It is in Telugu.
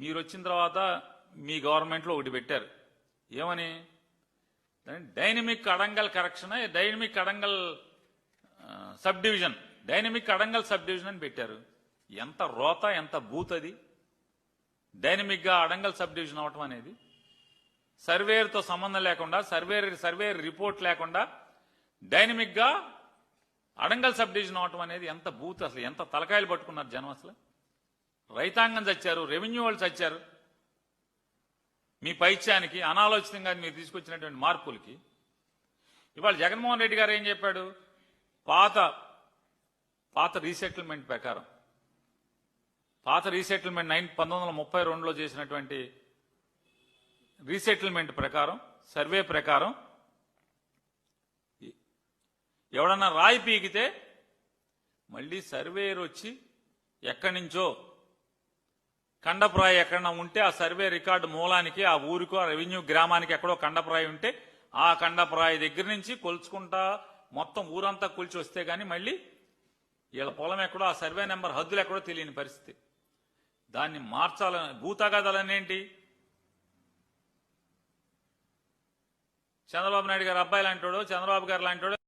మీరు వచ్చిన తర్వాత మీ గవర్నమెంట్లో ఒకటి పెట్టారు. ఏమని? Dynamic Adangal correction? Dynamic Adangal subdivision dynamic Adangal subdivision అని పెట్టారు. ఎంత రోత ఎంత బూత్ అది? డైనమిక్గా అడంగల్ సబ్ డివిజన్ అవటం అనేది. సర్వేయర్తో సంబంధం లేకుండా సర్వేర్ సర్వేయర్ రిపోర్ట్ లేకుండా డైనమిక్గా అడంగల్ సబ్ డివిజన్ అవటం అనేది ఎంత బూత్ అసలు? ఎంత తలకాయలు పట్టుకున్నారు జనం అసలు? రైతాంగం చచ్చారు రెవెన్యూ వాళ్ళు చచ్చారు. మీ పైత్యానికి అనాలోచితంగా మీరు తీసుకొచ్చినటువంటి మార్పులకి. ఇవాళ జగన్మోహన్ రెడ్డి గారు ఏం చెప్పాడు? పాత పాత రీసెటిల్మెంట్ ప్రకారం. పాత రీసెటిల్మెంట్ నైన్ పంతొమ్మిది వందల ముప్పై రెండులో చేసినటువంటి రీసెటిల్మెంట్ ప్రకారం సర్వే ప్రకారం ఎవడన్నా రాయి పీకితే మళ్ళీ సర్వేయర్ వచ్చి ఎక్కడి నుంచో కండప్రాయి ఎక్కడన్నా ఉంటే ఆ సర్వే రికార్డు మూలానికి ఆ ఊరికో ఆ రెవెన్యూ గ్రామానికి ఎక్కడో కండప్రాయి ఉంటే ఆ కండప్రాయి దగ్గర నుంచి కొలుచుకుంటా మొత్తం ఊరంతా కొలిచి వస్తే గాని మళ్ళీ వీళ్ళ పొలం ఎక్కడో ఆ సర్వే నెంబర్ హద్దులు ఎక్కడో తెలియని పరిస్థితి. దాన్ని మార్చాలని భూతగాదాలనేంటి చంద్రబాబు నాయుడు గారు అబ్బాయి లాంటి చంద్రబాబు గారు లాంటి